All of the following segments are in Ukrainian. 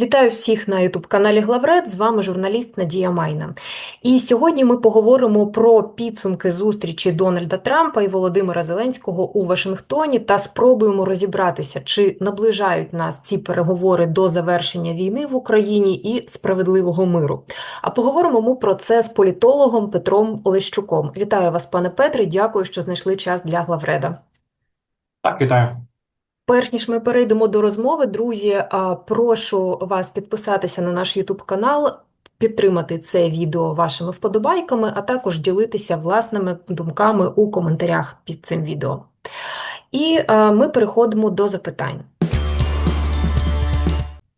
Вітаю всіх на ютуб-каналі Главред. З вами журналіст Надія Майна. І сьогодні ми поговоримо про підсумки зустрічі Дональда Трампа і Володимира Зеленського у Вашингтоні та спробуємо розібратися, чи наближають нас ці переговори до завершення війни в Україні і справедливого миру. А поговоримо ми про це з політологом Петром Олещуком. Вітаю вас, пане Петре. Дякую, що знайшли час для Главреда. Так, вітаю. Перш ніж ми перейдемо до розмови, друзі, прошу вас підписатися на наш YouTube канал, підтримати це відео вашими вподобайками, а також ділитися власними думками у коментарях під цим відео. І ми переходимо до запитань.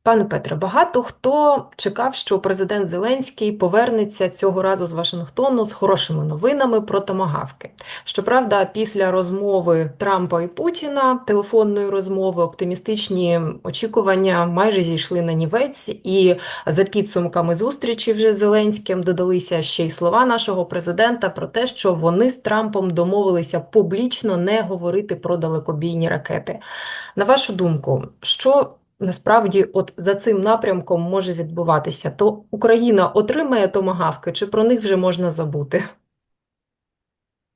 Пане Петре, багато хто чекав, що президент Зеленський повернеться цього разу з Вашингтону з хорошими новинами про томагавки. Щоправда, після розмови Трампа і Путіна, телефонної розмови, оптимістичні очікування майже зійшли на нівець, і за підсумками зустрічі вже з Зеленським додалися ще й слова нашого президента про те, що вони з Трампом домовилися публічно не говорити про далекобійні ракети. На вашу думку, що насправді от за цим напрямком може відбуватися? То Україна отримає томагавки, чи про них вже можна забути?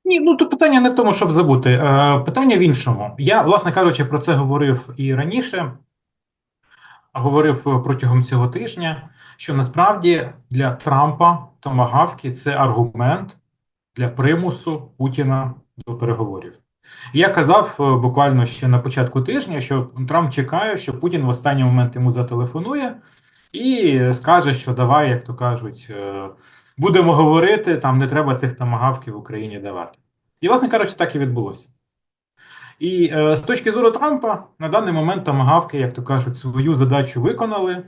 Ні, ну тут питання не в тому, щоб забути. Е, питання в іншому. Я, власне кажучи, про це говорив і раніше, говорив протягом цього тижня, що насправді для Трампа томагавки це аргумент для примусу Путіна до переговорів. Я казав е, буквально ще на початку тижня, що Трамп чекає, що Путін в останній момент йому зателефонує і скаже, що давай, як то кажуть, е, будемо говорити, там не треба цих томагавків Україні давати. І, власне кажучи, так і відбулося. І е, з точки зору Трампа, на даний момент томагавки, як то кажуть, свою задачу виконали,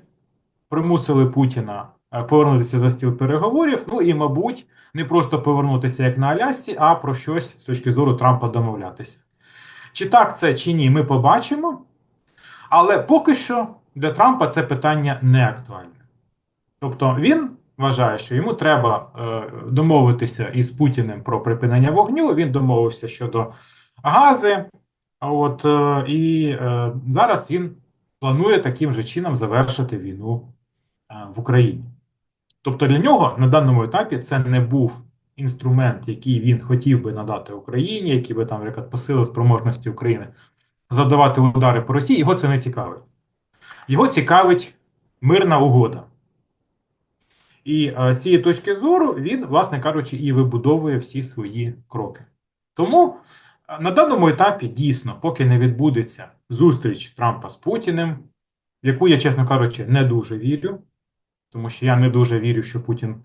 примусили Путіна повернутися за стіл переговорів. Ну і, мабуть, не просто повернутися як на Алясці, а про щось з точки зору Трампа домовлятися. Чи так це, чи ні, ми побачимо. Але поки що для Трампа це питання не актуальне. Тобто він вважає, що йому треба е, домовитися із Путіним про припинення вогню. Він домовився щодо гази. От, е, і е, зараз він планує таким же чином завершити війну е, в Україні. Тобто для нього на даному етапі це не був інструмент, який він хотів би надати Україні, який би там наприклад, посилив спроможності України завдавати удари по Росії. Його це не цікавить. Його цікавить мирна угода. І е, з цієї точки зору він, власне кажучи, і вибудовує всі свої кроки. Тому е, на даному етапі дійсно, поки не відбудеться зустріч Трампа з Путіним, в яку я, чесно кажучи, не дуже вірю, тому що я не дуже вірю, що Путін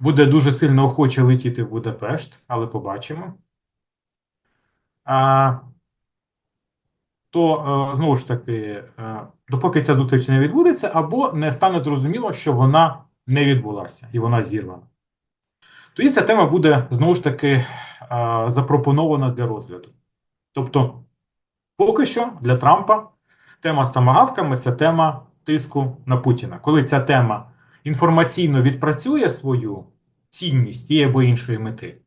буде дуже сильно охоче летіти в Будапешт, але побачимо. А, то е, знову ж таки, е, допоки ця зустріч не відбудеться, або не стане зрозуміло, що вона не відбулася і вона зірвана. Тоді ця тема буде знову ж таки е, запропонована для розгляду. Тобто, поки що для Трампа тема з тамагавками це тема тиску на Путіна. Коли ця тема інформаційно відпрацює свою цінність тієї або іншої мети,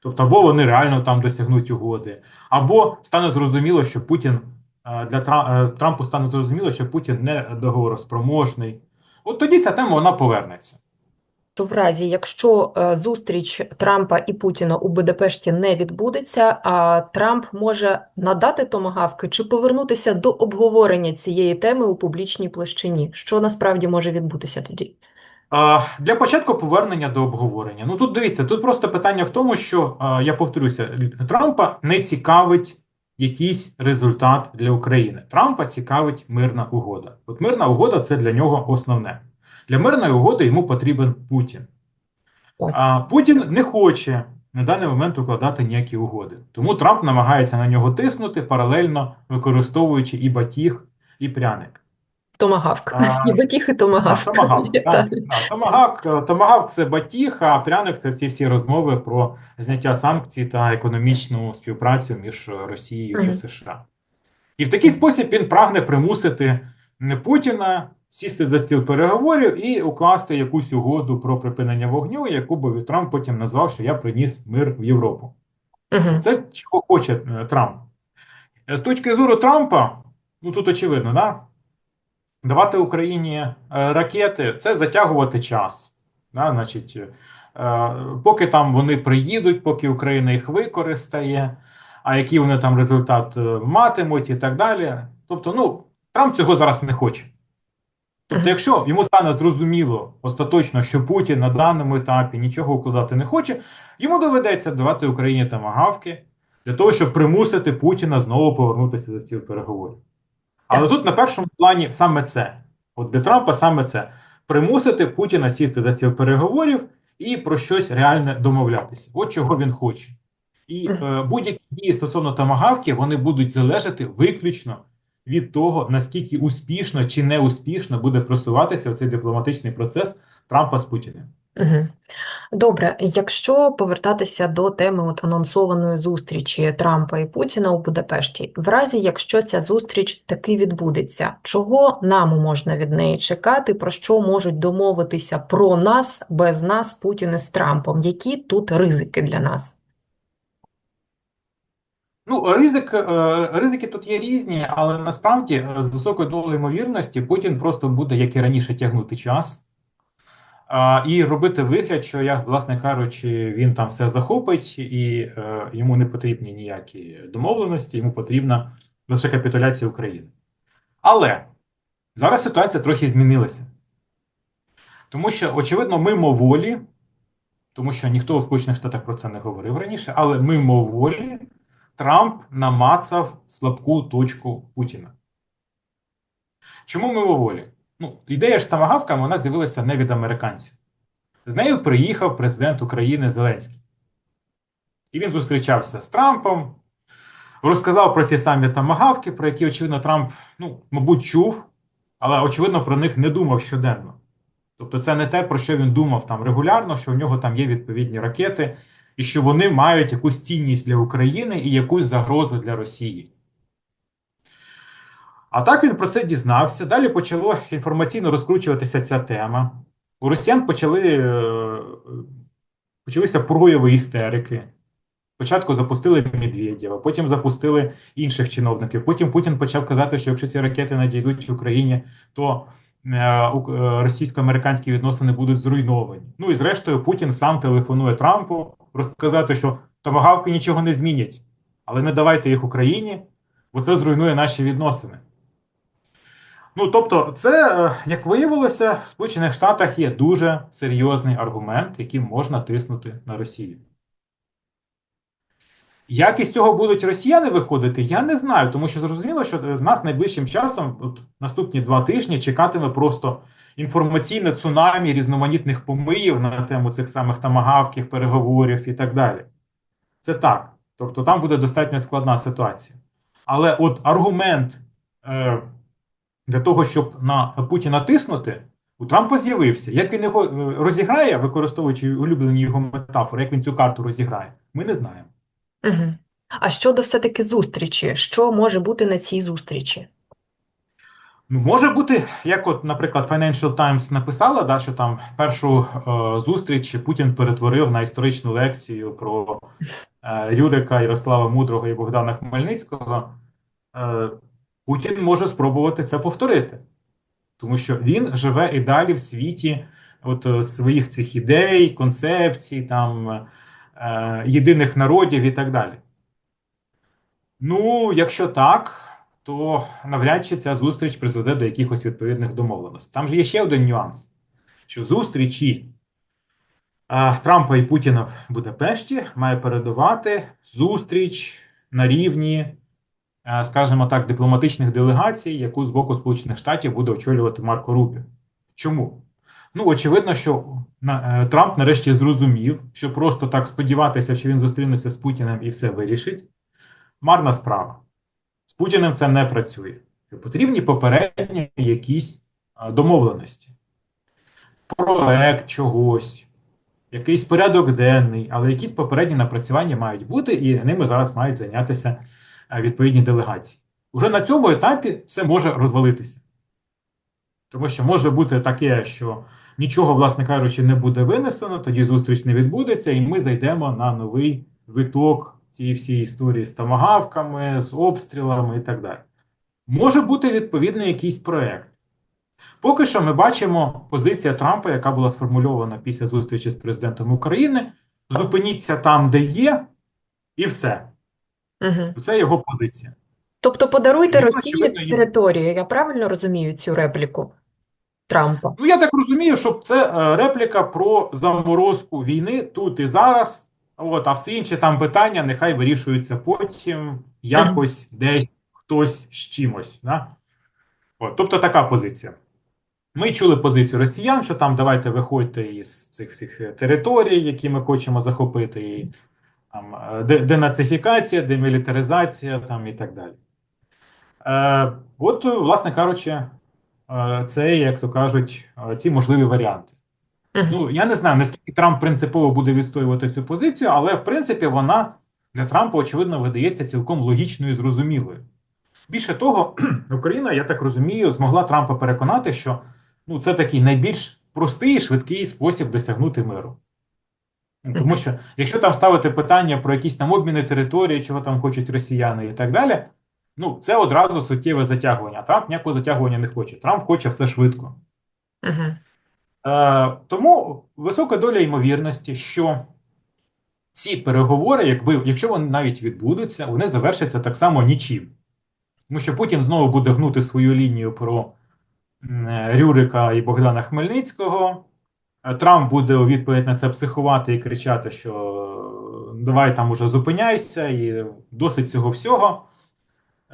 тобто, або вони реально там досягнуть угоди, або стане зрозуміло, що Путін для Трампу стане зрозуміло, що Путін не договороспроможний. От тоді ця тема вона повернеться. Що в разі, якщо е, зустріч Трампа і Путіна у Будапешті не відбудеться, а Трамп може надати томагавки чи повернутися до обговорення цієї теми у публічній площині, що насправді може відбутися тоді? Для початку повернення до обговорення. Ну тут дивіться, тут просто питання в тому, що я повторюся, Трампа не цікавить якийсь результат для України. Трампа цікавить мирна угода. От мирна угода це для нього основне. Для мирної угоди йому потрібен Путін. А Путін не хоче на даний момент укладати ніякі угоди. Тому Трамп намагається на нього тиснути, паралельно використовуючи і батіг, і пряник. Томагавк. І батіг, і томагавк. Томагавк, так, томагавк, томагавк це батіг, а пряник це ці всі розмови про зняття санкцій та економічну співпрацю між Росією та США. І в такий спосіб він прагне примусити Путіна сісти за стіл переговорів і укласти якусь угоду про припинення вогню, яку би Трамп потім назвав, що я приніс мир в Європу. Угу. Це чого хоче е, Трамп. З точки зору Трампа, ну тут очевидно, да? давати Україні е, ракети це затягувати час. Да, значить, е, поки там вони приїдуть, поки Україна їх використає, а який вони там результат матимуть і так далі. Тобто, ну, Трамп цього зараз не хоче. Тобто, якщо йому стане зрозуміло остаточно, що Путін на даному етапі нічого укладати не хоче, йому доведеться давати Україні тамагавки для того, щоб примусити Путіна знову повернутися за стіл переговорів. Але тут на першому плані саме це. От для Трампа саме це примусити Путіна сісти за стіл переговорів і про щось реальне домовлятися. От чого він хоче. І е, будь-які дії стосовно тамагавки вони будуть залежати виключно від того, наскільки успішно чи неуспішно буде просуватися цей дипломатичний процес Трампа з Путіним. Добре, якщо повертатися до теми от анонсованої зустрічі Трампа і Путіна у Будапешті, в разі якщо ця зустріч таки відбудеться, чого нам можна від неї чекати, про що можуть домовитися про нас, без нас, Путін із Трампом? Які тут ризики для нас? Ну, ризик, е, ризики тут є різні, але насправді е, з високою долею ймовірності Путін просто буде, як і раніше, тягнути час. І робити вигляд, що як, власне кажучи, він там все захопить, і е, йому не потрібні ніякі домовленості, йому потрібна лише капітуляція України. Але зараз ситуація трохи змінилася. Тому що, очевидно, мимоволі, тому що ніхто у Сполучених Штатах про це не говорив раніше, але мимоволі Трамп намацав слабку точку Путіна. Чому мимоволі? Ну, ідея ж з тамагавками вона з'явилася не від американців. З нею приїхав президент України Зеленський. І він зустрічався з Трампом, розказав про ці самі тамагавки, про які, очевидно, Трамп, ну, мабуть, чув, але, очевидно, про них не думав щоденно. Тобто, це не те, про що він думав там регулярно, що у нього там є відповідні ракети, і що вони мають якусь цінність для України і якусь загрозу для Росії. А так він про це дізнався. Далі почало інформаційно розкручуватися ця тема. У росіян почали, е, почалися прояви істерики. Спочатку запустили Медведєва, потім запустили інших чиновників. Потім Путін почав казати, що якщо ці ракети надійдуть в Україні, то російсько-американські відносини будуть зруйновані. Ну і зрештою, Путін сам телефонує Трампу розказати, що томагавки нічого не змінять, але не давайте їх Україні, бо це зруйнує наші відносини. Ну, тобто, це, е, як виявилося, в Сполучених Штатах є дуже серйозний аргумент, яким можна тиснути на Росію. Як із цього будуть росіяни виходити, я не знаю, тому що зрозуміло, що в нас найближчим часом, от наступні два тижні, чекатиме просто інформаційне цунамі різноманітних помиїв на тему цих самих тамагавків, переговорів і так далі. Це так. Тобто там буде достатньо складна ситуація. Але от аргумент е, для того, щоб на Путіна тиснути, у Трампа з'явився. Як він його е, розіграє, використовуючи улюблені його метафори, як він цю карту розіграє, ми не знаємо. Угу. А щодо все-таки зустрічі, що може бути на цій зустрічі? Ну, може бути, як, от, наприклад, Financial Times написала, да, що там першу е, зустріч Путін перетворив на історичну лекцію про е, Рюрика, Ярослава Мудрого і Богдана Хмельницького. Е, Путін може спробувати це повторити, тому що він живе і далі в світі от, е, своїх цих ідей, концепцій, там, єдиних народів і так далі. Ну, якщо так, то навряд чи ця зустріч призведе до якихось відповідних домовленостей. Там же є ще один нюанс: що зустрічі Трампа і Путіна в Будапешті має передувати зустріч на рівні, скажімо так, дипломатичних делегацій, яку з боку Сполучених Штатів буде очолювати Марко Рубіо. Чому? Ну, очевидно, що е, Трамп нарешті зрозумів, що просто так сподіватися, що він зустрінеться з Путіним і все вирішить. Марна справа. З Путіним це не працює. Потрібні попередні якісь домовленості. Проект чогось, якийсь порядок денний, але якісь попередні напрацювання мають бути, і ними зараз мають зайнятися відповідні делегації. Уже на цьому етапі все може розвалитися. Тому що може бути таке, що нічого, власне кажучи, не буде винесено, тоді зустріч не відбудеться, і ми зайдемо на новий виток цієї всієї історії з тамагавками, з обстрілами і так далі. Може бути відповідний якийсь проект. Поки що ми бачимо позиція Трампа, яка була сформульована після зустрічі з президентом України. Зупиніться там, де є, і все. Угу. Це його позиція. Тобто подаруйте Ну, Росії територію. Я правильно розумію цю репліку Трампа? Ну, я так розумію, що це е, репліка про заморозку війни тут і зараз. От, а всі інші там питання нехай вирішуються потім, якось, десь, хтось з чимось. Да? От, тобто така позиція. Ми чули позицію росіян, що там давайте виходьте із цих всіх територій, які ми хочемо захопити, і там е, денацифікація, демілітаризація там, і так далі. Е, от, власне кажучи, це, як то кажуть, ці можливі варіанти. Ну, я не знаю, наскільки Трамп принципово буде відстоювати цю позицію, але в принципі вона для Трампа, очевидно, видається цілком логічною і зрозумілою. Більше того, Україна, я так розумію, змогла Трампа переконати, що ну, це такий найбільш простий і швидкий спосіб досягнути миру. Ну, Тому що, якщо там ставити питання про якісь там обміни території, чого там хочуть росіяни і так далі, ну це одразу суттєве затягування. Трамп ніякого затягування не хоче. Трамп хоче все швидко. Мгм. Е, тому висока доля ймовірності, що ці переговори, якби, якщо вони навіть відбудуться, вони завершаться так само нічим. Тому що Путін знову буде гнути свою лінію про е, Рюрика і Богдана Хмельницького. Е, Трамп буде у відповідь на це психувати і кричати, що давай там уже зупиняйся, і досить цього всього.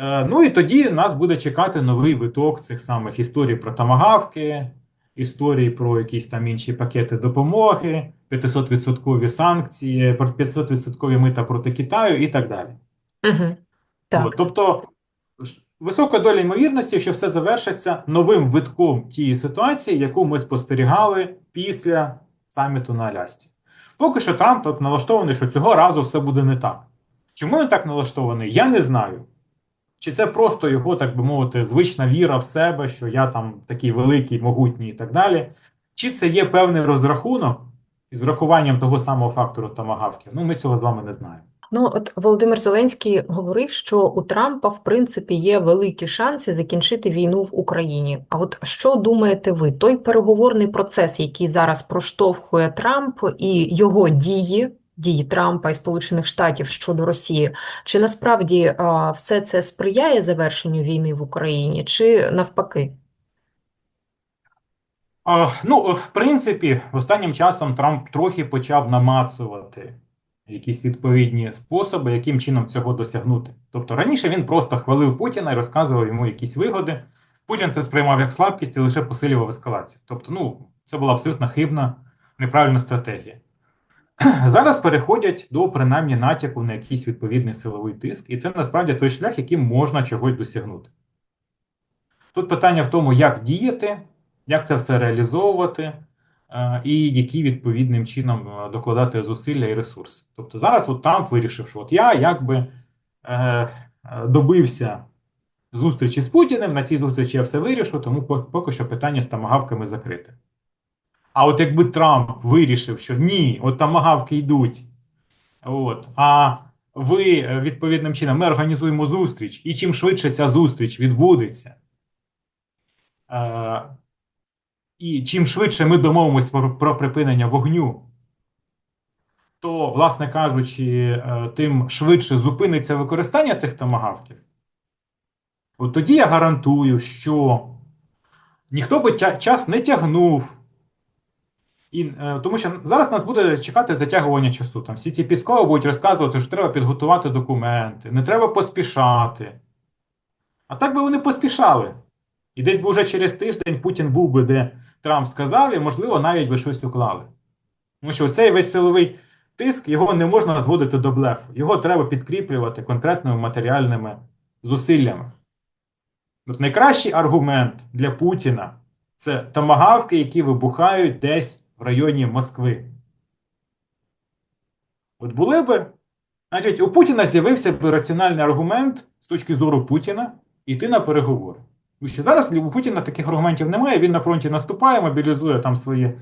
Е, Ну і тоді нас буде чекати новий виток цих самих історій про тамагавки, історії про якісь там інші пакети допомоги, 500% санкції, 500% мита проти Китаю і так далі. Мгм. Так. От, тобто висока доля ймовірності, що все завершиться новим витком тієї ситуації, яку ми спостерігали після саміту на Алясці. Поки що Трамп так налаштований, що цього разу все буде не так. Чому він так налаштований, я не знаю. Чи це просто його, так би мовити, звична віра в себе, що я там такий великий, могутній і так далі. Чи це є певний розрахунок із врахуванням того самого фактору тамагавків? Ну, ми цього з вами не знаємо. Ну, от Володимир Зеленський говорив, що у Трампа, в принципі, є великі шанси закінчити війну в Україні. А от що думаєте ви? Той переговорний процес, який зараз проштовхує Трамп і його дії, дії Трампа і Сполучених Штатів щодо Росії, чи насправді все це сприяє завершенню війни в Україні, чи навпаки? Ну, в принципі, останнім часом Трамп трохи почав намацувати якісь відповідні способи, яким чином цього досягнути. Тобто раніше він просто хвалив Путіна і розказував йому якісь вигоди. Путін це сприймав як слабкість і лише посилював ескалацію. Тобто, ну, це була абсолютно хибна, неправильна стратегія. Зараз переходять до принаймні натяку на якийсь відповідний силовий тиск, і це насправді той шлях, яким можна чогось досягнути. Тут питання в тому, як діяти, як це все реалізовувати, е, і які відповідним чином е, докладати зусилля і ресурси. Тобто зараз от Трамп вирішив, що от я якби е, е, добився зустрічі з Путіним, на цій зустрічі я все вирішу, тому поки що питання з тамагавками закрите. А от якби Трамп вирішив, що ні, от тамагавки йдуть, от, а ви е, відповідним чином ми організуємо зустріч, і чим швидше ця зустріч відбудеться, е, і чим швидше ми домовимося про, про припинення вогню, то, власне кажучи, е, тим швидше зупиниться використання цих томагавків. От тоді я гарантую, що ніхто би час не тягнув. І, е, тому що зараз нас буде чекати затягування часу. Там всі ці піскові будуть розказувати, що треба підготувати документи, не треба поспішати. А так би вони поспішали. І десь би вже через тиждень Путін був би, де Трамп сказав, і, можливо, навіть би щось уклали. Тому що цей весь силовий тиск його не можна зводити до блефу. Його треба підкріплювати конкретними матеріальними зусиллями. От найкращий аргумент для Путіна це тамагавки, які вибухають десь в районі Москви. От були би, значить, у Путіна з'явився б раціональний аргумент з точки зору Путіна йти на переговори. Тому що зараз у Путіна таких аргументів немає. Він на фронті наступає, мобілізує там своє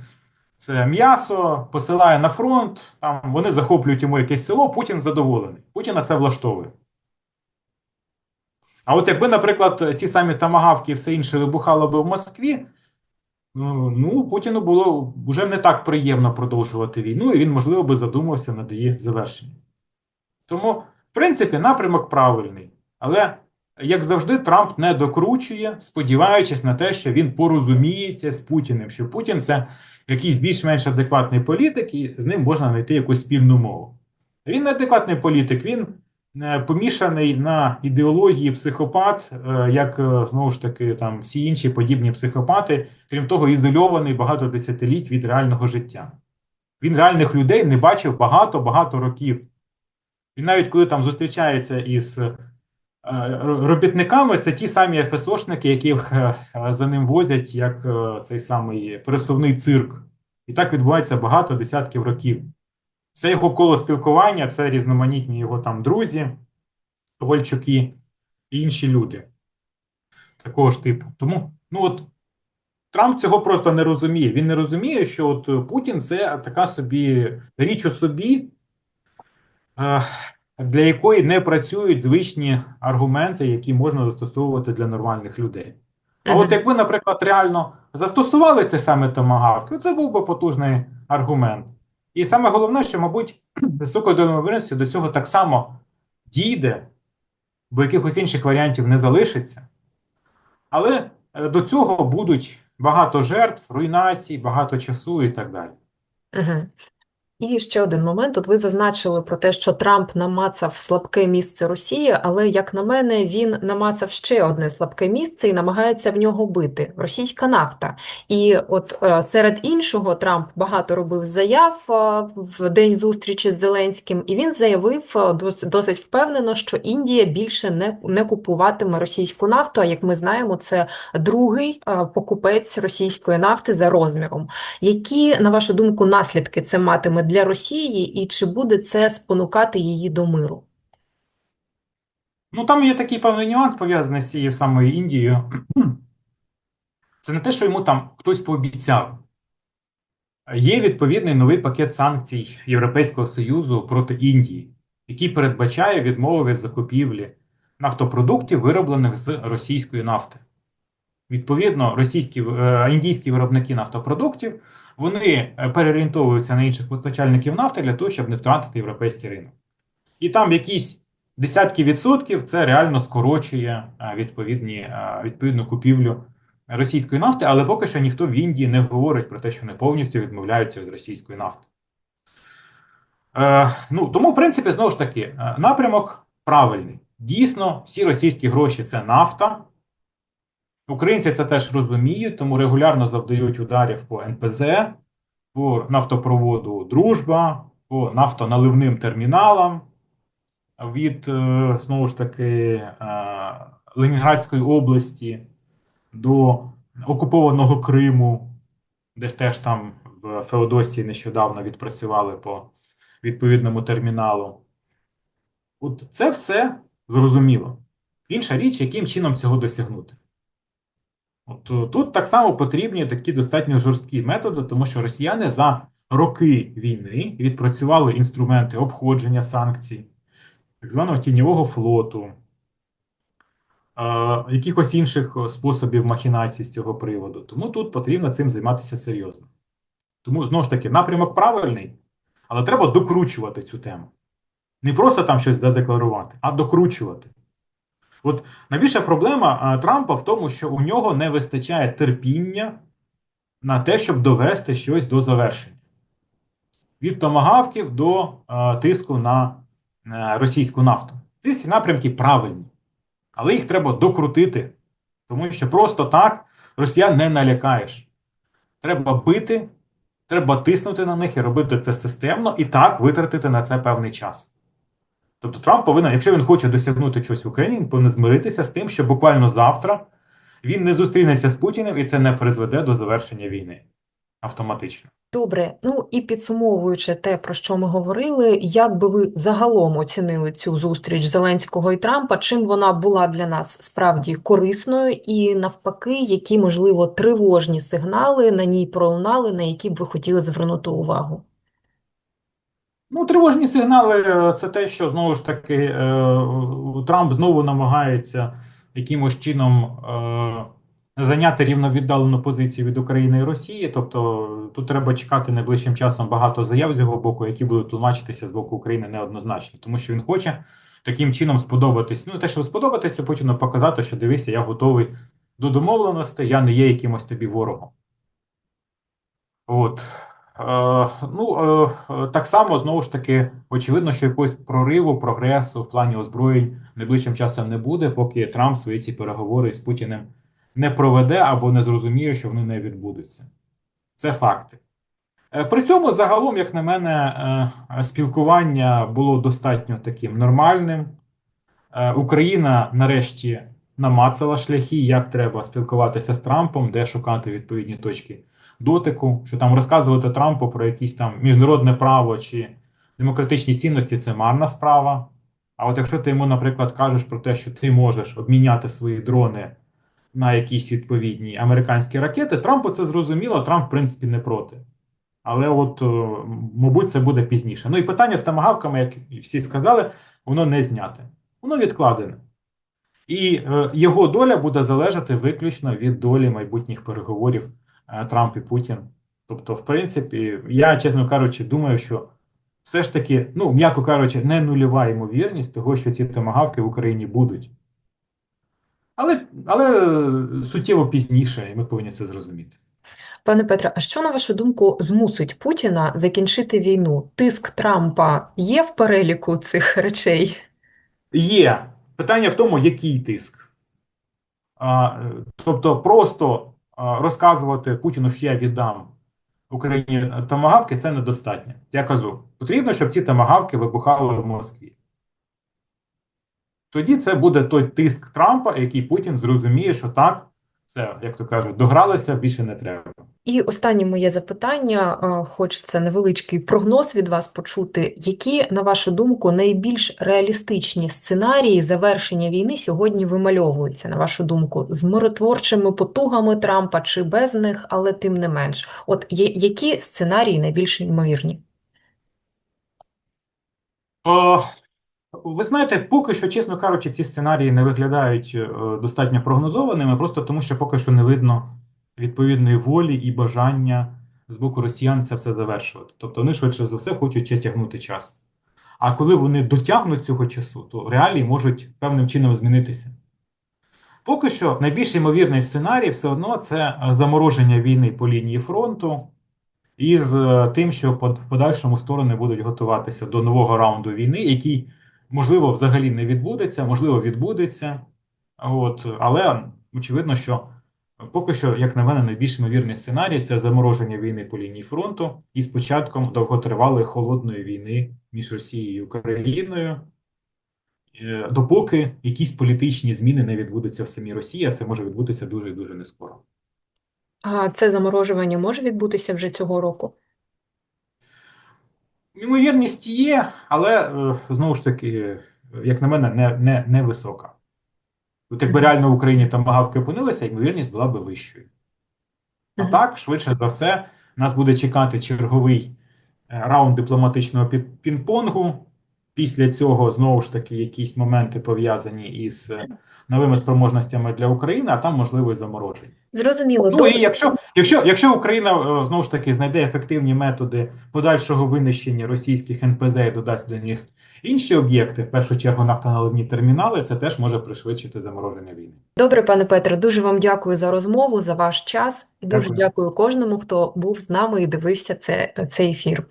це м'ясо, посилає на фронт, там вони захоплюють йому якесь село, Путін задоволений. Путіна це влаштовує. А от якби, наприклад, ці самі тамагавки і все інше вибухало би в Москві, Ну, ну, Путіну було вже не так приємно продовжувати війну, і він, можливо, би задумався над її завершенням. Тому, в принципі, напрямок правильний. Але, як завжди, Трамп не докручує, сподіваючись на те, що він порозуміється з Путіним, що Путін це якийсь більш-менш адекватний політик, і з ним можна знайти якусь спільну мову. Він не адекватний політик, він е, помішаний на ідеології психопат, е, як е, знову ж таки там всі інші подібні психопати, крім того, ізольований багато десятиліть від реального життя. Він реальних людей не бачив багато-багато років. Він навіть коли там зустрічається із е, робітниками, це ті самі ФСОшники, яких е, за ним возять, як е, цей самий пересувний цирк. І так відбувається багато десятків років. Все його коло спілкування це різноманітні його там друзі, Вольчуки і інші люди такого ж типу. Тому, ну от Трамп цього просто не розуміє. Він не розуміє, що от Путін це така собі річ у собі, е, для якої не працюють звичні аргументи, які можна застосовувати для нормальних людей. А от якби, наприклад, реально застосували це саме томагавки, це був би потужний аргумент. І саме головне, що, мабуть, високої домовірності до цього так само дійде, бо якихось інших варіантів не залишиться. Але е, до цього будуть багато жертв, руйнацій, багато часу і так далі. Угу. І ще один момент. От ви зазначили про те, що Трамп намацав слабке місце Росії, але, як на мене, він намацав ще одне слабке місце і намагається в нього бити російська нафта. І от е, серед іншого Трамп багато робив заяв е, в день зустрічі з Зеленським, і він заявив е, досить впевнено, що Індія більше не, не купуватиме російську нафту. А як ми знаємо, це другий покупець російської нафти за розміром. Які, на вашу думку, наслідки це матиме для Росії, і чи буде це спонукати її до миру? Ну, там є такий певний нюанс пов'язаний з цією самою Індією. Це не те, що йому там хтось пообіцяв. Є відповідний новий пакет санкцій Європейського Союзу проти Індії, який передбачає відмову від закупівлі нафтопродуктів, вироблених з російської нафти. Відповідно, російські е, індійські виробники нафтопродуктів вони е, переорієнтовуються на інших постачальників нафти для того, щоб не втратити європейський ринок. І там якісь десятки відсотків це реально скорочує е, відповідні, е, відповідну купівлю російської нафти, але поки що ніхто в Індії не говорить про те, що вони повністю відмовляються від російської нафти. Е, ну, тому, в принципі, знову ж таки, напрямок правильний. Дійсно, всі російські гроші це нафта. Українці це теж розуміють, тому регулярно завдають ударів по НПЗ, по нафтопроводу Дружба, по нафтоналивним терміналам від, е, знову ж таки, е, Ленінградської області до окупованого Криму, де теж там в Феодосії нещодавно відпрацювали по відповідному терміналу. От це все зрозуміло. Інша річ, яким чином цього досягнути. От е, тут так само потрібні такі достатньо жорсткі методи, тому що росіяни за роки війни відпрацювали інструменти обходження санкцій, так званого тіньового флоту, е, якихось інших способів махінації з цього приводу. Тому тут потрібно цим займатися серйозно. Тому, знову ж таки, напрямок правильний, але треба докручувати цю тему. Не просто там щось задекларувати, а докручувати. От найбільша проблема а, Трампа в тому, що у нього не вистачає терпіння на те, щоб довести щось до завершення. Від томагавків до а, тиску на а, російську нафту. Ці всі напрямки правильні, але їх треба докрутити, тому що просто так росіян не налякаєш. Треба бити, треба тиснути на них і робити це системно, і так витратити на це певний час. Тобто Трамп повинен, якщо він хоче досягнути чогось в Україні, він повинен змиритися з тим, що буквально завтра він не зустрінеться з Путіним і це не призведе до завершення війни автоматично. Добре, ну і підсумовуючи те, про що ми говорили, як би ви загалом оцінили цю зустріч Зеленського і Трампа, чим вона була для нас справді корисною, і навпаки, які, можливо, тривожні сигнали на ній пролунали, на які б ви хотіли звернути увагу? Ну, тривожні сигнали е, це те, що знову ж таки е, Трамп знову намагається якимось чином е, зайняти рівновіддалену позицію від України і Росії. Тобто тут треба чекати найближчим часом багато заяв з його боку, які будуть тлумачитися з боку України неоднозначно, тому що він хоче таким чином сподобатись. Ну, те, що сподобатися, Путіну показати, що дивися, я готовий до домовленостей, я не є якимось тобі ворогом. От. Е, ну, е, так само, знову ж таки, очевидно, що якогось прориву, прогресу в плані озброєнь найближчим часом не буде, поки Трамп свої ці переговори з Путіним не проведе або не зрозуміє, що вони не відбудуться. Це факти. Е, При цьому, загалом, як на мене, спілкування було достатньо таким нормальним. Україна нарешті намацала шляхи, як треба спілкуватися з Трампом, де шукати відповідні точки дотику, що там розказувати Трампу про якісь там міжнародне право чи демократичні цінності це марна справа. А от якщо ти йому, наприклад, кажеш про те, що ти можеш обміняти свої дрони на якісь відповідні американські ракети, Трампу це зрозуміло, Трамп, в принципі, не проти. Але от, е, мабуть, це буде пізніше. Ну і питання з тамагавками, як всі сказали, воно не зняте. Воно відкладене. І е, його доля буде залежати виключно від долі майбутніх переговорів Трамп і Путін. Тобто, в принципі, я, чесно кажучи, думаю, що все ж таки, ну, м'яко кажучи, не нульова ймовірність того, що ці томагавки в Україні будуть. Але, але е, суттєво пізніше, і ми повинні це зрозуміти. Пане Петре, а що, на вашу думку, змусить Путіна закінчити війну? Тиск Трампа є в переліку цих речей? Є питання в тому, який тиск. А, е, тобто, просто розказувати Путіну, що я віддам Україні томагавки, це недостатньо. Я кажу, потрібно, щоб ці томагавки вибухали в Москві. Тоді це буде той тиск Трампа, який Путін зрозуміє, що так, це, як то кажуть, догралися, більше не треба. І останнє моє запитання, е, хочеться невеличкий прогноз від вас почути. Які, на вашу думку, найбільш реалістичні сценарії завершення війни сьогодні вимальовуються, на вашу думку, з миротворчими потугами Трампа чи без них, але тим не менш? От є, які сценарії найбільш ймовірні? О, ви знаєте, поки що, чесно кажучи, ці сценарії не виглядають е, достатньо прогнозованими, просто тому що поки що не видно відповідної волі і бажання з боку росіян це все завершувати. Тобто вони швидше за все хочуть ще тягнути час. А коли вони дотягнуть цього часу, то реалії можуть певним чином змінитися. Поки що найбільш ймовірний сценарій все одно це е, замороження війни по лінії фронту із е, тим, що в подальшому сторони будуть готуватися до нового раунду війни, який, можливо, взагалі не відбудеться, можливо, відбудеться. От, але очевидно, що поки що, як на мене, найбільш ймовірний сценарій це замороження війни по лінії фронту із початком довготривалої холодної війни між Росією і Україною. Е, Допоки якісь політичні зміни не відбудуться в самій Росії, а це може відбутися дуже і дуже нескоро. А це заморожування може відбутися вже цього року? Ймовірність є, але е, знову ж таки, як на мене, не, не, не висока. От якби реально в Україні там багавки опинилися, ймовірність була би вищою. А так, швидше за все, нас буде чекати черговий е, раунд дипломатичного пі- пінг-понгу. Після цього знову ж таки якісь моменти пов'язані із е, новими спроможностями для України, а там можливо і замороження. Зрозуміло. Ну і якщо, якщо, якщо Україна е, знову ж таки знайде ефективні методи подальшого винищення російських НПЗ і додасть до них інші об'єкти, в першу чергу нафтоналивні термінали, це теж може пришвидшити замороження війни. Добре, пане Петре, дуже вам дякую за розмову, за ваш час і дуже Дякую. дякую кожному, хто був з нами і дивився це, цей ефір.